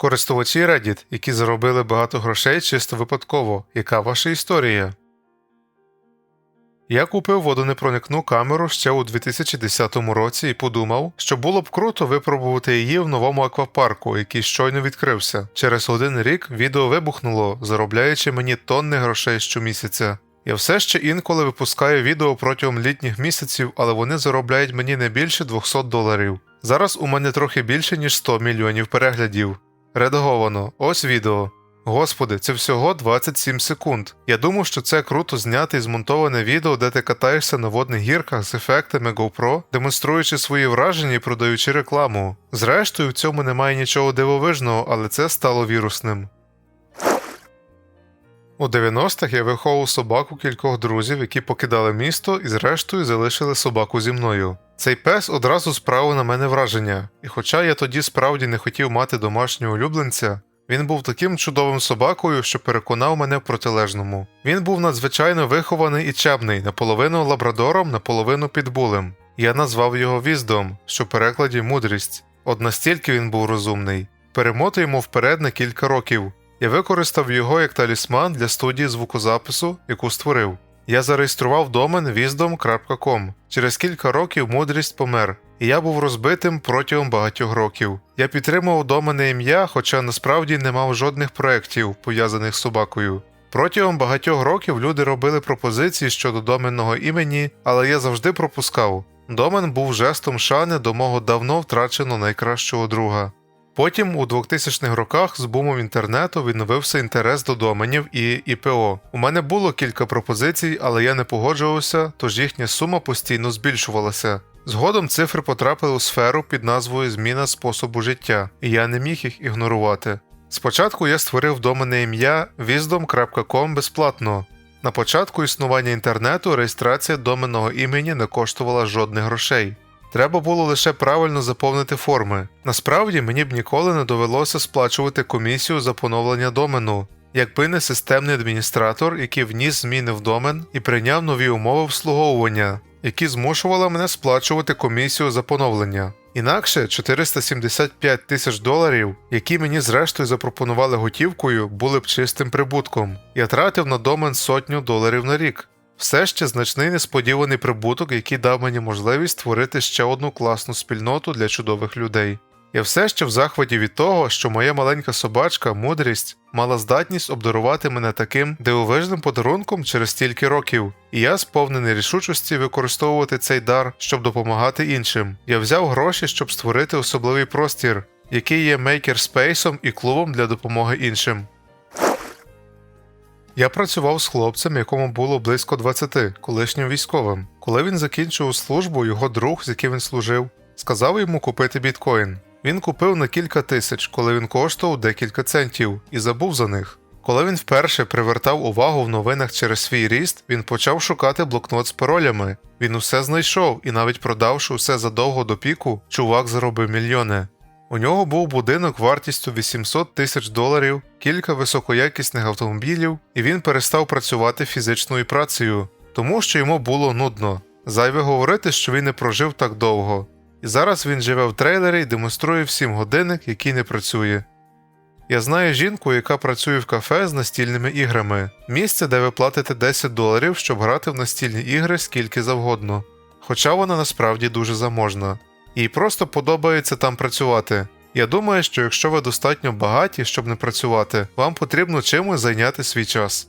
Користувачі Reddit, які заробили багато грошей чисто випадково. Яка ваша історія? Я купив водонепроникну камеру ще у 2010 році і подумав, що було б круто випробувати її в новому аквапарку, який щойно відкрився. Через один рік відео вибухнуло, заробляючи мені тонни грошей щомісяця. Я все ще інколи випускаю відео протягом літніх місяців, але вони заробляють мені не більше 200 доларів. Зараз у мене трохи більше ніж 100 мільйонів переглядів. Редаговано, ось відео. Господи, це всього 27 секунд. Я думав, що це круто зняти і змонтоване відео, де ти катаєшся на водних гірках з ефектами GoPro, демонструючи свої враження і продаючи рекламу. Зрештою, в цьому немає нічого дивовижного, але це стало вірусним. У 90-х я виховував собаку кількох друзів, які покидали місто і зрештою залишили собаку зі мною. Цей пес одразу справив на мене враження, і хоча я тоді справді не хотів мати домашнього улюбленця, він був таким чудовим собакою, що переконав мене в протилежному. Він був надзвичайно вихований і чемний, наполовину лабрадором, наполовину підбулем. Я назвав його віздом, що в перекладі мудрість. От настільки він був розумний. Перемотуємо вперед на кілька років. Я використав його як талісман для студії звукозапису, яку створив. Я зареєстрував домен wisdom.com. Через кілька років мудрість помер, і я був розбитим протягом багатьох років. Я підтримував домене ім'я, хоча насправді не мав жодних проєктів, пов'язаних з собакою. Протягом багатьох років люди робили пропозиції щодо доменного імені, але я завжди пропускав. Домен був жестом шани до мого давно втраченого найкращого друга. Потім у 2000-х роках з бумом інтернету відновився інтерес до доменів і ІПО. У мене було кілька пропозицій, але я не погоджувався, тож їхня сума постійно збільшувалася. Згодом цифри потрапили у сферу під назвою Зміна способу життя, і я не міг їх ігнорувати. Спочатку я створив доменне ім'я wisdom.com безплатно. На початку існування інтернету реєстрація доменного імені не коштувала жодних грошей. Треба було лише правильно заповнити форми. Насправді мені б ніколи не довелося сплачувати комісію за поновлення домену, якби не системний адміністратор, який вніс зміни в домен і прийняв нові умови обслуговування, які змушували мене сплачувати комісію за поновлення. Інакше 475 тисяч доларів, які мені зрештою запропонували готівкою, були б чистим прибутком. Я тратив на домен сотню доларів на рік. Все ще значний несподіваний прибуток, який дав мені можливість створити ще одну класну спільноту для чудових людей. Я все ще в захваті від того, що моя маленька собачка, мудрість, мала здатність обдарувати мене таким дивовижним подарунком через стільки років, і я сповнений рішучості використовувати цей дар, щоб допомагати іншим. Я взяв гроші, щоб створити особливий простір, який є мейкерспейсом і клубом для допомоги іншим. Я працював з хлопцем, якому було близько 20, колишнім військовим. Коли він закінчив службу, його друг, з яким він служив, сказав йому купити біткоін. Він купив на кілька тисяч, коли він коштував декілька центів, і забув за них. Коли він вперше привертав увагу в новинах через свій ріст, він почав шукати блокнот з паролями. Він усе знайшов і навіть продавши усе задовго до піку, чувак заробив мільйони. У нього був будинок вартістю 800 тисяч доларів, кілька високоякісних автомобілів, і він перестав працювати фізичною працею, тому що йому було нудно. Зайве говорити, що він не прожив так довго. І зараз він живе в трейлері і демонструє всім годинник, який не працює. Я знаю жінку, яка працює в кафе з настільними іграми, місце, де ви платите 10 доларів, щоб грати в настільні ігри скільки завгодно. Хоча вона насправді дуже заможна. Їй просто подобається там працювати. Я думаю, що якщо ви достатньо багаті, щоб не працювати, вам потрібно чимось зайняти свій час.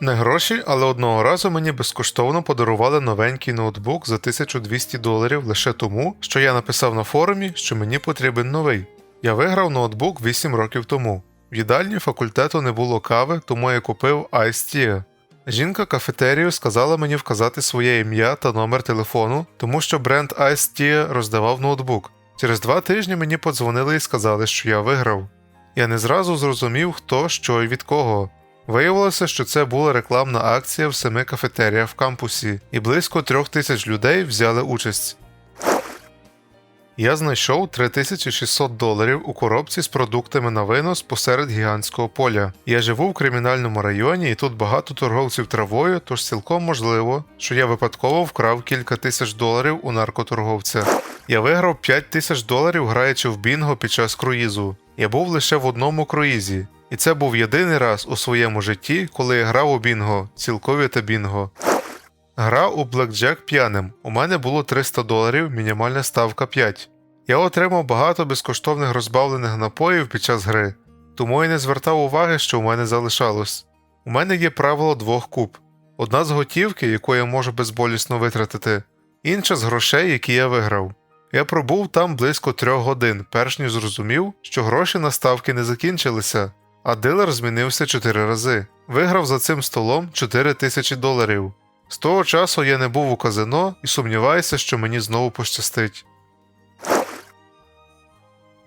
Не гроші, але одного разу мені безкоштовно подарували новенький ноутбук за 1200 доларів лише тому, що я написав на форумі, що мені потрібен новий. Я виграв ноутбук 8 років тому. В їдальні факультету не було кави, тому я купив Ice Tea. Жінка кафетерію сказала мені вказати своє ім'я та номер телефону, тому що бренд Ice Tea роздавав ноутбук. Через два тижні мені подзвонили і сказали, що я виграв. Я не зразу зрозумів, хто, що і від кого. Виявилося, що це була рекламна акція в семи кафетеріях в кампусі, і близько трьох тисяч людей взяли участь. Я знайшов 3600 доларів у коробці з продуктами на винос посеред гігантського поля. Я живу в кримінальному районі, і тут багато торговців травою, тож цілком можливо, що я випадково вкрав кілька тисяч доларів у наркоторговця. Я виграв 5 тисяч доларів, граючи в бінго під час круїзу. Я був лише в одному круїзі, і це був єдиний раз у своєму житті, коли я грав у бінго, цілковіте бінго. Гра у блекджек п'яним. У мене було 300 доларів, мінімальна ставка 5. Я отримав багато безкоштовних розбавлених напоїв під час гри, тому я не звертав уваги, що у мене залишалось. У мене є правило двох куб: одна з готівки, яку я можу безболісно витратити, інша з грошей, які я виграв. Я пробув там близько трьох годин, перш ніж зрозумів, що гроші на ставки не закінчилися, а дилер змінився чотири рази. Виграв за цим столом 4 тисячі доларів. З того часу я не був у казино і сумніваюся, що мені знову пощастить.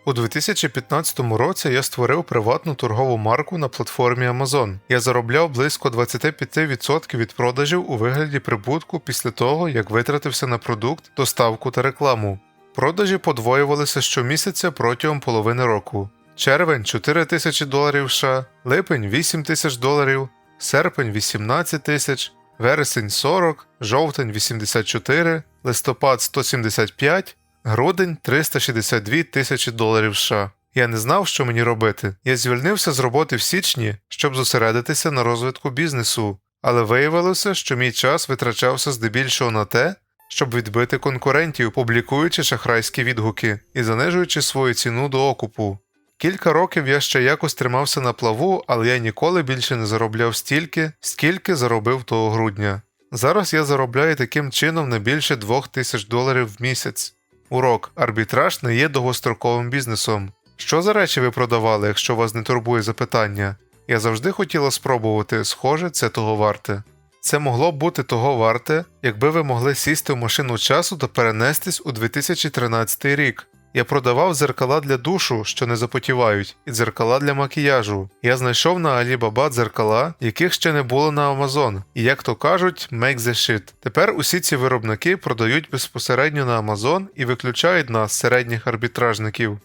У 2015 році я створив приватну торгову марку на платформі Amazon. Я заробляв близько 25% від продажів у вигляді прибутку після того, як витратився на продукт, доставку та рекламу. Продажі подвоювалися щомісяця протягом половини року. Червень 4 тисячі доларів США, липень 8 тисяч доларів, серпень 18 тисяч, вересень 40, жовтень 84, листопад 175, грудень 362 тисячі доларів США. Я не знав, що мені робити. Я звільнився з роботи в січні, щоб зосередитися на розвитку бізнесу, але виявилося, що мій час витрачався здебільшого на те, щоб відбити конкурентів, публікуючи шахрайські відгуки і занижуючи свою ціну до окупу. Кілька років я ще якось тримався на плаву, але я ніколи більше не заробляв стільки, скільки заробив того грудня. Зараз я заробляю таким чином не більше 2000 доларів в місяць. Урок арбітраж не є довгостроковим бізнесом. Що за речі ви продавали, якщо вас не турбує запитання? Я завжди хотіла спробувати, схоже, це того варте. Це могло б бути того варте, якби ви могли сісти в машину часу та перенестись у 2013 рік. Я продавав дзеркала для душу, що не запотівають, і дзеркала для макіяжу. Я знайшов на Alibaba дзеркала, яких ще не було на Amazon, і як то кажуть, make the shit. Тепер усі ці виробники продають безпосередньо на Amazon і виключають нас, середніх арбітражників.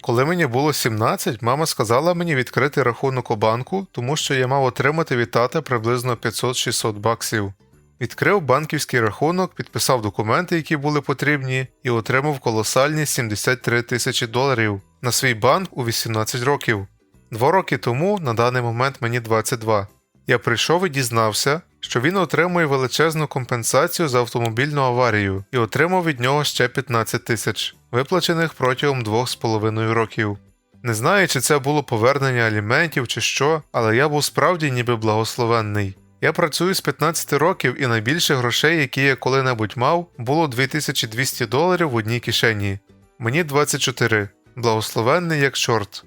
Коли мені було 17, мама сказала мені відкрити рахунок у банку, тому що я мав отримати від тата приблизно 500-600 баксів. Відкрив банківський рахунок, підписав документи, які були потрібні, і отримав колосальні 73 тисячі доларів на свій банк у 18 років. Два роки тому, на даний момент мені 22. Я прийшов і дізнався, що він отримує величезну компенсацію за автомобільну аварію і отримав від нього ще 15 тисяч, виплачених протягом 2,5 років. Не знаю, чи це було повернення аліментів чи що, але я був справді ніби благословенний. Я працюю з 15 років і найбільше грошей, які я коли-небудь мав, було 2200 доларів в одній кишені. Мені 24. Благословенний як чорт.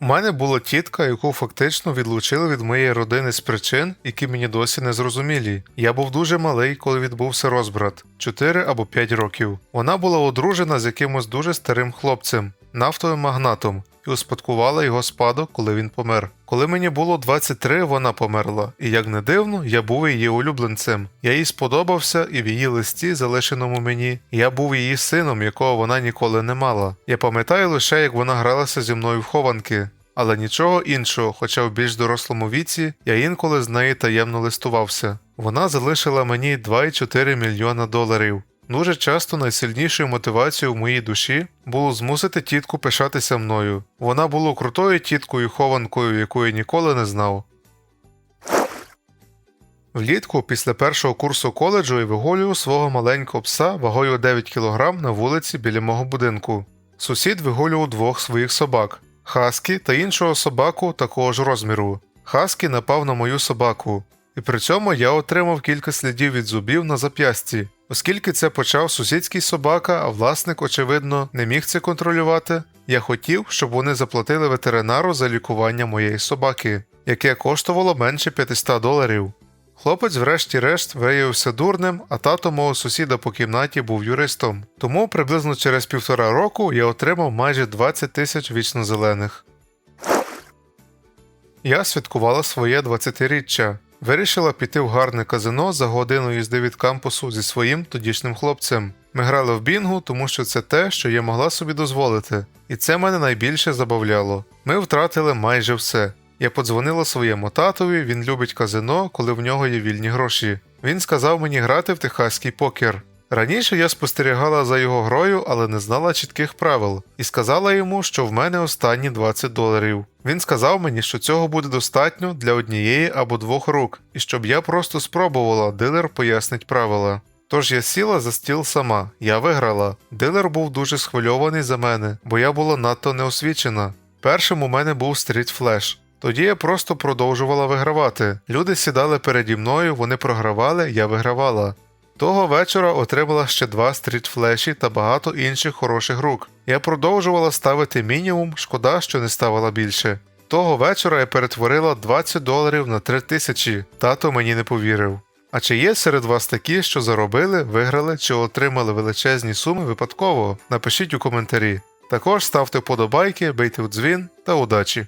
У мене була тітка, яку фактично відлучили від моєї родини з причин, які мені досі не зрозумілі. Я був дуже малий, коли відбувся розбрат 4 або 5 років. Вона була одружена з якимось дуже старим хлопцем, нафтовим магнатом, і успадкувала його спадок, коли він помер. Коли мені було 23, вона померла, і як не дивно, я був її улюбленцем. Я їй сподобався, і в її листі, залишеному мені, я був її сином, якого вона ніколи не мала. Я пам'ятаю лише, як вона гралася зі мною в хованки. Але нічого іншого, хоча в більш дорослому віці я інколи з нею таємно листувався. Вона залишила мені 2,4 мільйона доларів. Дуже часто найсильнішою мотивацією в моїй душі було змусити тітку пишатися мною. Вона була крутою тіткою хованкою, яку я ніколи не знав. Влітку, після першого курсу коледжу, я вигулюю свого маленького пса вагою 9 кг на вулиці біля мого будинку. Сусід вигулював двох своїх собак Хаскі та іншого собаку такого ж розміру. Хаскі напав на мою собаку, і при цьому я отримав кілька слідів від зубів на зап'ясті. Оскільки це почав сусідський собака, а власник, очевидно, не міг це контролювати, я хотів, щоб вони заплатили ветеринару за лікування моєї собаки, яке коштувало менше 500 доларів. Хлопець, врешті-решт, виявився дурним, а тато мого сусіда по кімнаті був юристом. Тому приблизно через півтора року я отримав майже 20 тисяч вічно зелених. Я святкувала своє 20-річчя. Вирішила піти в гарне казино за годину їзди від кампусу зі своїм тодішнім хлопцем. Ми грали в бінгу, тому що це те, що я могла собі дозволити, і це мене найбільше забавляло. Ми втратили майже все. Я подзвонила своєму татові, він любить казино, коли в нього є вільні гроші. Він сказав мені грати в техаський покер. Раніше я спостерігала за його грою, але не знала чітких правил, і сказала йому, що в мене останні 20 доларів. Він сказав мені, що цього буде достатньо для однієї або двох рук, і щоб я просто спробувала, дилер пояснить правила. Тож я сіла за стіл сама, я виграла. Дилер був дуже схвильований за мене, бо я була надто неосвічена. Першим у мене був стріт флеш. Тоді я просто продовжувала вигравати. Люди сідали переді мною, вони програвали, я вигравала. Того вечора отримала ще два стрітфлеші та багато інших хороших рук. Я продовжувала ставити мінімум, шкода, що не ставила більше. Того вечора я перетворила 20 доларів на 3 тисячі, тато мені не повірив. А чи є серед вас такі, що заробили, виграли чи отримали величезні суми випадково? Напишіть у коментарі. Також ставте вподобайки, бийте в дзвін та удачі!